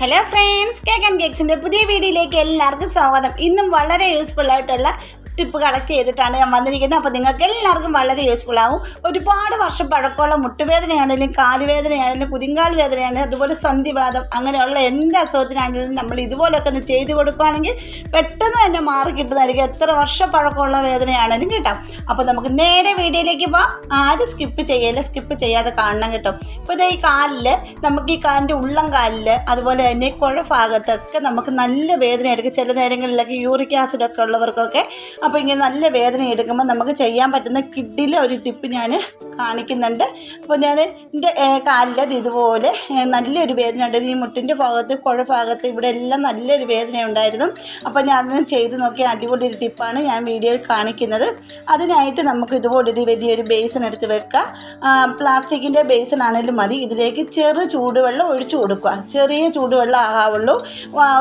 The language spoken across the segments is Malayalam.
ഹലോ ഫ്രണ്ട്സ് കേക്ക് ആൻഡ് കേക്സിന്റെ പുതിയ വീഡിയോയിലേക്ക് എല്ലാവർക്കും സ്വാഗതം. ഇന്നും വളരെ യൂസ്ഫുൾ ആയിട്ടുള്ള ടിപ്പ് കളക്ട് ചെയ്തിട്ടാണ് ഞാൻ വന്നിരിക്കുന്നത്. അപ്പോൾ നിങ്ങൾക്ക് എല്ലാവർക്കും വളരെ യൂസ്ഫുൾ ആവും. ഒരുപാട് വർഷം പഴക്കമുള്ള മുട്ടുവേദനയാണെങ്കിലും കാലുവേദനയാണെങ്കിലും കുതിങ്കാൽ വേദനയാണെങ്കിലും അതുപോലെ സന്ധിവാദം അങ്ങനെയുള്ള എന്ത് അസുഖത്തിനാണെങ്കിലും നമ്മൾ ഇതുപോലെയൊക്കെ ഒന്ന് ചെയ്ത് കൊടുക്കുകയാണെങ്കിൽ പെട്ടെന്ന് തന്നെ മാറി കിട്ടുന്നതായിരിക്കും എത്ര വർഷം പഴക്കമുള്ള വേദനയാണെങ്കിലും കേട്ടോ. അപ്പോൾ നമുക്ക് നേരെ വീഡിയോയിലേക്ക് പോകാം ആരും സ്കിപ്പ് ചെയ്യല്ല സ്കിപ്പ് ചെയ്യാതെ കാണണം കേട്ടോ. ഇപ്പോൾ ഇതേ ഈ കാലിൽ നമുക്ക് ഈ കാലിന്റെ ഉള്ളം കാലിൽ അതുപോലെ തന്നെ കുഴ ഭാഗത്തൊക്കെ നമുക്ക് നല്ല വേദനയായിരിക്കും. ചില നേരങ്ങളിലൊക്കെ യൂറിക് ആസിഡൊക്കെ ഉള്ളവർക്കൊക്കെ. അപ്പോൾ ഇങ്ങനെ നല്ല വേദന എടുക്കുമ്പോൾ നമുക്ക് ചെയ്യാൻ പറ്റുന്ന കിഡിലെ ഒരു ടിപ്പ് ഞാൻ കാണിക്കുന്നുണ്ട്. അപ്പോൾ ഞാൻ എന്റെ കാലിലത് ഇതുപോലെ നല്ലൊരു വേദന ഉണ്ട്. ഈ മുട്ടിന്റെ ഭാഗത്ത് കുഴ ഭാഗത്ത് ഇവിടെ എല്ലാം നല്ലൊരു വേദന ഉണ്ടായിരുന്നു അപ്പോൾ ഞാൻ അതിന് ചെയ്ത് നോക്കിയ അടിപൊളി ഒരു ടിപ്പാണ് ഞാൻ വീഡിയോയിൽ കാണിക്കുന്നത്. അതിനായിട്ട് നമുക്ക് ഇതുപോലൊരു വലിയൊരു ബേസിൻ എടുത്ത് വെക്കുക പ്ലാസ്റ്റിക്കിന്റെ ബേസിൻ ആണെങ്കിലും മതി. ഇതിലേക്ക് ചെറു ചൂടുവെള്ളം ഒഴിച്ചു കൊടുക്കുക. ചെറിയ ചൂടുവെള്ളം ആകാവുള്ളൂ.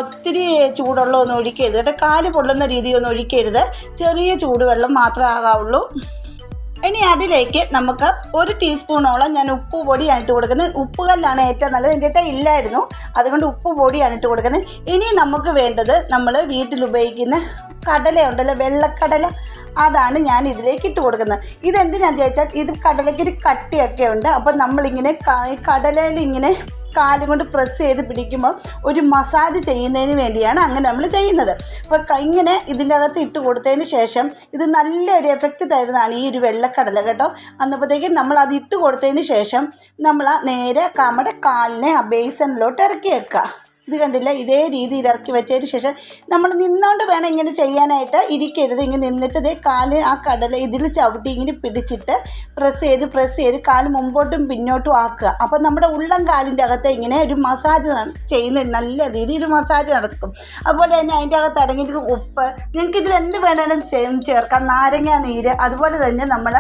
ഒത്തിരി ചൂടുള്ളതൊന്നും ഒഴിക്കരുത് കേട്ടോ. കാൽ പൊള്ളുന്ന രീതിയൊന്നും ഒഴിക്കരുത്. ചെറിയ ചൂടുവെള്ളം മാത്രമേ ആകാവുള്ളൂ. ഇനി അതിലേക്ക് നമുക്ക് ഒരു ടീസ്പൂണോളം ഞാൻ ഉപ്പ് പൊടിയാണ് ഇട്ട് കൊടുക്കുന്നത്. ഉപ്പുകല്ലാണ് ഏറ്റവും നല്ലത്. എന്റെ ഇട്ട ഇല്ലായിരുന്നു. അതുകൊണ്ട് ഉപ്പ് പൊടിയാണ് ഇട്ട് കൊടുക്കുന്നത്. ഇനി നമുക്ക് വേണ്ടത് നമ്മൾ വീട്ടിൽ ഉപയോഗിക്കുന്ന കടല ഉണ്ടല്ലോ വെള്ളക്കടല. അതാണ് ഞാൻ ഇതിലേക്ക് ഇട്ട് കൊടുക്കുന്നത്. ഇതെന്തിനാന്ന് ചോദിച്ചാൽ ഇത് കടലയ്ക്ക് ഒരു കട്ടിയൊക്കെ ഉണ്ട്. അപ്പം നമ്മളിങ്ങനെ കടലയിൽ ഇങ്ങനെ കാലും കൊണ്ട് പ്രസ് ചെയ്ത് പിടിക്കുമ്പോൾ ഒരു മസാജ് ചെയ്യുന്നതിന് വേണ്ടിയാണ് അങ്ങനെ നമ്മൾ ചെയ്യുന്നത്. അപ്പോൾ ഇങ്ങനെ ഇതിന്റെ അകത്ത് ഇട്ട് കൊടുത്തതിന് ശേഷം ഇത് നല്ലൊരു എഫക്റ്റ് തരുന്നതാണ് ഈ ഒരു വെള്ളക്കടല കേട്ടോ. അന്നപ്പോഴത്തേക്കും നമ്മൾ അത് ഇട്ട് കൊടുത്തതിന് ശേഷം നമ്മൾ നേരെ നമ്മുടെ കാലിനെ ആ ബേസണിലോട്ട് ഇറക്കി വെക്കുക. ഇത് കണ്ടില്ല ഇതേ രീതിയിൽ ഇറക്കി വെച്ചതിന് ശേഷം നമ്മൾ നിന്നുകൊണ്ട് വേണം ഇങ്ങനെ ചെയ്യാനായിട്ട് ഇരിക്കരുത്. ഇങ്ങനെ നിന്നിട്ട് ഇതേ കാൽ ആ കടല ഇതിൽ ചവിട്ടി ഇങ്ങനെ പിടിച്ചിട്ട് പ്രസ് ചെയ്ത് പ്രസ് ചെയ്ത് കാൽ മുമ്പോട്ടും പിന്നോട്ടും ആക്കുക. അപ്പം നമ്മുടെ ഉള്ളം കാലിന്റെ അകത്ത് ഇങ്ങനെ ഒരു മസാജ് ചെയ്യുന്ന നല്ല രീതിയിൽ മസാജ് നടക്കും. അതുപോലെ തന്നെ അതിന്റെ അകത്ത് അടങ്ങിയിട്ട് ഉപ്പ് നിങ്ങൾക്ക് ഇതിൽ എന്ത് വേണമെങ്കിലും ചേർക്കാം. നാരങ്ങ നീര് അതുപോലെ തന്നെ നമ്മൾ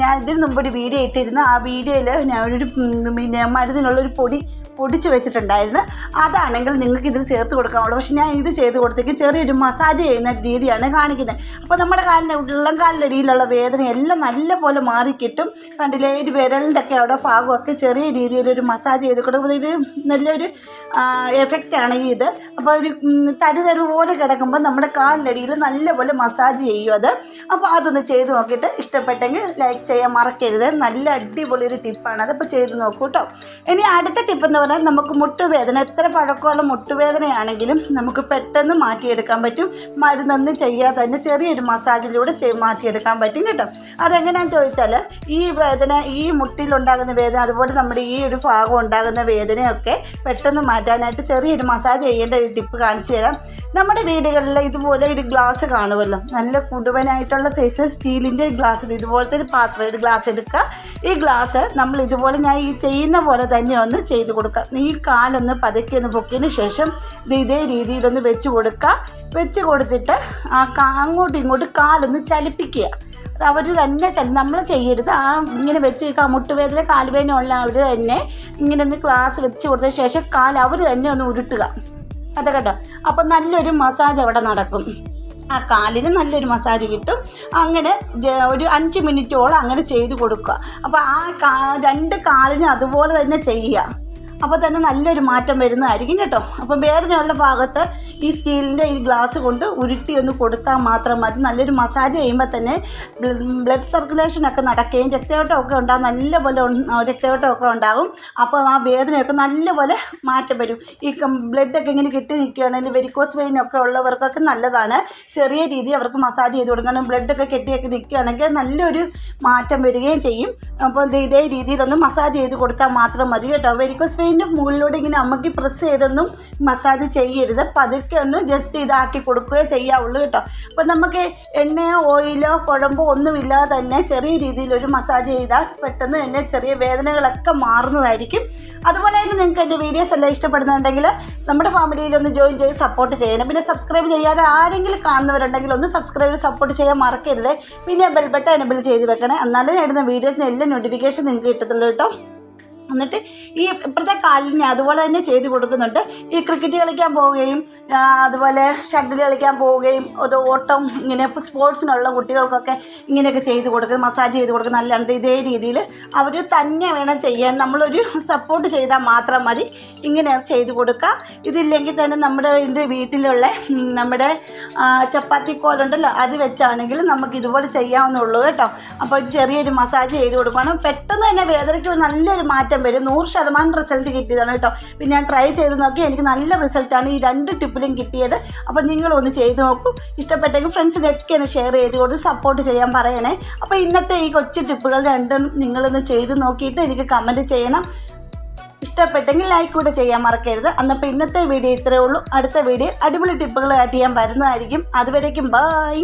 ഞാൻ ഇതിന് മുമ്പ് ഒരു വീഡിയോ ഇട്ടിരുന്നു. ആ വീഡിയോയിൽ ഞാൻ ഒരു പിന്നെ മരുന്നിനുള്ളൊരു പൊടി പൊടിച്ച് വെച്ചിട്ടുണ്ടായിരുന്നു. അതാണെങ്കിൽ നിങ്ങൾക്ക് ഇതിൽ ചേർത്ത് കൊടുക്കാവുള്ളൂ പക്ഷെ ഞാൻ ഇത് ചെയ്ത് കൊടുത്തേക്ക് ചെറിയൊരു മസാജ് ചെയ്യുന്ന രീതിയാണ് കാണിക്കുന്നത്. അപ്പോൾ നമ്മുടെ കാലിന്റെ ഉള്ളം കാലിന്റെ രീതിയിലുള്ള വേദന എല്ലാം നല്ലപോലെ മാറിക്കിട്ടും. കണ്ടില്ലേ ഒരു വിരലിന്റെ ഒക്കെ അവിടെ ഭാഗമൊക്കെ ചെറിയ രീതിയിലൊരു മസാജ് ചെയ്ത് കൊടുക്കുമ്പോൾ ഇത് നല്ലൊരു എഫക്റ്റാണ് ഈ ഇത്. അപ്പോൾ ഒരു തരുതരു തരി തരി പോലെ കിടക്കുമ്പോൾ നമ്മുടെ കാലിനടിയിൽ നല്ലപോലെ മസാജ് ചെയ്യും അത്. അപ്പോൾ അതൊന്ന് ചെയ്ത് നോക്കിയിട്ട് ഇഷ്ടപ്പെട്ടെങ്കിൽ ലൈക്ക് ചെയ്യാൻ മറക്കരുത്. നല്ല അടിപൊളി ഒരു ടിപ്പാണ് അതപ്പോൾ ചെയ്ത് നോക്കൂ കേട്ടോ ഇനി അടുത്ത ടിപ്പ് എന്ന് പറഞ്ഞാൽ നമുക്ക് മുട്ടുവേദന എത്ര പഴക്കമുള്ള മുട്ടുവേദനയാണെങ്കിലും നമുക്ക് പെട്ടെന്ന് മാറ്റിയെടുക്കാൻ പറ്റും. മരുന്നൊന്നും ചെയ്യാതെ തന്നെ ചെറിയൊരു മസാജിലൂടെ മാറ്റിയെടുക്കാൻ പറ്റും കേട്ടോ. അതെങ്ങനെയാണെന്ന് ചോദിച്ചാൽ ഈ വേദന ഈ മുട്ടിലുണ്ടാകുന്ന വേദന അതുപോലെ നമ്മുടെ ഈ ഒരു ഭാഗം ഉണ്ടാകുന്ന വേദനയൊക്കെ പെട്ടെന്ന് മാറ്റാനായിട്ട് ചെറിയൊരു മസാജ് ചെയ്യേണ്ട ഒരു ടിപ്പ് കാണിച്ചു തരാം. നമ്മുടെ വീടുകളിൽ ഇതുപോലെ ഒരു ഗ്ലാസ് കാണുമല്ലോ. നല്ല കുടുവനായിട്ടുള്ള സൈസ് സ്റ്റീലിന്റെ ഗ്ലാസ് ഇതുപോലത്തെ ഒരു പാത്രം ഒരു ഗ്ലാസ് എടുക്കുക. ഈ ഗ്ലാസ് നമ്മൾ ഇതുപോലെ ഞാൻ ഈ ചെയ്യുന്ന പോലെ തന്നെ ഒന്ന് ചെയ്ത് കൊടുക്കുക. ഈ കാലൊന്ന് പതുക്കി ഒന്ന് പൊക്കിയതിന് ശേഷം ഇത് ഇതേ രീതിയിലൊന്ന് വെച്ച് കൊടുക്കുക. വെച്ച് കൊടുത്തിട്ട് ആ അങ്ങോട്ടും ഇങ്ങോട്ടും കാലൊന്ന് ചലിപ്പിക്കുക. അത് അവർ തന്നെ ചല നമ്മൾ ചെയ്യരുത്. ആ ഇങ്ങനെ വെച്ച് മുട്ടുവേദന കാലുവേദന ഉള്ള അവർ തന്നെ ഇങ്ങനെ ഒന്ന് ക്ലാസ് വെച്ച് കൊടുത്ത ശേഷം കാൽ അവർ തന്നെ ഒന്ന് ഉരുട്ടുക. അതെ കേട്ടോ അപ്പം നല്ലൊരു മസാജ് അവിടെ നടക്കും. ആ കാലിന് നല്ലൊരു മസാജ് കിട്ടും. അങ്ങനെ ഒരു അഞ്ച് മിനിറ്റോളം അങ്ങനെ ചെയ്ത് കൊടുക്കുക. അപ്പോൾ ആ കാ രണ്ട് കാലിനും അതുപോലെ തന്നെ ചെയ്യുക. അപ്പോൾ തന്നെ നല്ലൊരു മാറ്റം വരുന്നതായിരിക്കും കേട്ടോ. അപ്പം വേദനയുള്ള ഭാഗത്ത് ഈ സ്റ്റീലിന്റെ ഈ ഗ്ലാസ് കൊണ്ട് ഉരുട്ടി ഒന്ന് കൊടുത്താൽ മാത്രം മതി. നല്ലൊരു മസാജ് ചെയ്യുമ്പോൾ തന്നെ ബ്ലഡ് സർക്കുലേഷനൊക്കെ നടക്കുകയും രക്തയോട്ടമൊക്കെ ഉണ്ടാകും നല്ലപോലെ രക്തയോട്ടമൊക്കെ ഉണ്ടാകും. അപ്പോൾ ആ വേദനയൊക്കെ നല്ലപോലെ മാറ്റം വരും. ഈ ബ്ലഡൊക്കെ ഇങ്ങനെ കിട്ടി നിൽക്കുകയാണെങ്കിൽ വെരിക്കോസ് വെയിനൊക്കെ ഉള്ളവർക്കൊക്കെ നല്ലതാണ്. ചെറിയ രീതിയിൽ അവർക്ക് മസാജ് ചെയ്ത് കൊടുക്കണം. ബ്ലഡൊക്കെ കെട്ടിയൊക്കെ നിൽക്കുകയാണെങ്കിൽ നല്ലൊരു മാറ്റം വരികയും ചെയ്യും. അപ്പോൾ ഇത് രീതിയിലൊന്ന് മസാജ് ചെയ്ത് കൊടുത്താൽ മാത്രം മതി കേട്ടോ. വെരിക്കോസ് വെയിന്റെ മുകളിലൂടെ ഇങ്ങനെ അമ്മയ്ക്ക് പ്രസ് ചെയ്തൊന്നും മസാജ് ചെയ്യരുത്. പതുക്കെ ഒന്ന് ജസ്റ്റ് ഇതാക്കി കൊടുക്കുകയോ ചെയ്യാവുള്ളൂ കേട്ടോ. അപ്പോൾ നമുക്ക് എണ്ണയോ ഓയിലോ കുഴമ്പോ ഒന്നുമില്ലാതെ തന്നെ ചെറിയ രീതിയിൽ ഒരു മസാജ് ചെയ്താൽ പെട്ടെന്ന് തന്നെ ചെറിയ വേദനകളൊക്കെ മാറുന്നതായിരിക്കും. അതുപോലെ തന്നെ നിങ്ങൾക്ക് എന്റെ വീഡിയോസ് എല്ലാം ഇഷ്ടപ്പെടുന്നുണ്ടെങ്കിൽ നമ്മുടെ ഫാമിലിയിൽ ഒന്ന് ജോയിൻ ചെയ്ത് സപ്പോർട്ട് ചെയ്യണം. പിന്നെ സബ്സ്ക്രൈബ് ചെയ്യാതെ ആരെങ്കിലും കാണുന്നവരുണ്ടെങ്കിൽ ഒന്ന് സബ്സ്ക്രൈബ് സപ്പോർട്ട് ചെയ്യാൻ മറക്കരുത്. പിന്നെ ബെൽ ബട്ടൺ എനബിൾ ചെയ്ത് വെക്കണേ. എന്നാലും ഞാൻ ഇടുന്ന വീഡിയോസിന് എല്ലാ നോട്ടിഫിക്കേഷൻ നിങ്ങൾക്ക് കിട്ടത്തുള്ളൂ കേട്ടോ. എന്നിട്ട് ഈ ഇപ്പോഴത്തെ കാലിന് അതുപോലെ തന്നെ ചെയ്ത് കൊടുക്കുന്നുണ്ട്. ഈ ക്രിക്കറ്റ് കളിക്കാൻ പോവുകയും അതുപോലെ ഷട്ടിൽ കളിക്കാൻ പോവുകയും ഒരു ഓട്ടം ഇങ്ങനെ സ്പോർട്സിനുള്ള കുട്ടികൾക്കൊക്കെ ഇങ്ങനെയൊക്കെ ചെയ്ത് കൊടുക്കുക മസാജ് ചെയ്ത് കൊടുക്കുക നല്ലത് ഇതേ രീതിയിൽ അവർ തന്നെ വേണം ചെയ്യാൻ. നമ്മളൊരു സപ്പോർട്ട് ചെയ്താൽ മാത്രം മതി. ഇങ്ങനെ ചെയ്ത് കൊടുക്കാം. ഇതില്ലെങ്കിൽ തന്നെ നമ്മുടെ വീട്ടിലുള്ള നമ്മുടെ ചപ്പാത്തി കോലുണ്ടല്ലോ അത് വെച്ചാണെങ്കിൽ നമുക്ക് ഇതുപോലെ ചെയ്യാവുന്നുള്ളൂ കേട്ടോ. അപ്പോൾ ചെറിയൊരു മസാജ് ചെയ്ത് കൊടുക്കുകയാണ് പെട്ടെന്ന് തന്നെ വേദനയ്ക്ക് നല്ലൊരു മാറ്റം വരും. നൂറ് ശതമാനം റിസൾട്ട് കിട്ടിയതാണ് കേട്ടോ. പിന്നെ ഞാൻ ട്രൈ ചെയ്ത് നോക്കി. എനിക്ക് നല്ല റിസൾട്ടാണ് ഈ രണ്ട് ടിപ്പിലും കിട്ടിയത്. അപ്പോൾ നിങ്ങളൊന്ന് ചെയ്ത് നോക്കൂ. ഇഷ്ടപ്പെട്ടെങ്കിൽ ഫ്രണ്ട്സിനൊക്കെ ഒന്ന് ഷെയർ ചെയ്ത് കൊടുത്ത് സപ്പോർട്ട് ചെയ്യാൻ പറയണേ. അപ്പോൾ ഇന്നത്തെ ഈ കൊച്ചു ടിപ്പുകൾ രണ്ടും നിങ്ങളൊന്ന് ചെയ്ത് നോക്കിയിട്ട് എനിക്ക് കമന്റ് ചെയ്യണം. ഇഷ്ടപ്പെട്ടെങ്കിൽ ലൈക്ക് കൂടെ ചെയ്യാൻ മറക്കരുത്. അന്നപ്പോൾ ഇന്നത്തെ വീഡിയോ ഇത്രയേ ഉള്ളൂ. അടുത്ത വീഡിയോ അടിപൊളി ടിപ്പുകളായിട്ട് ഞാൻ വരുന്നതായിരിക്കും. അതുവരേക്കും ബായ്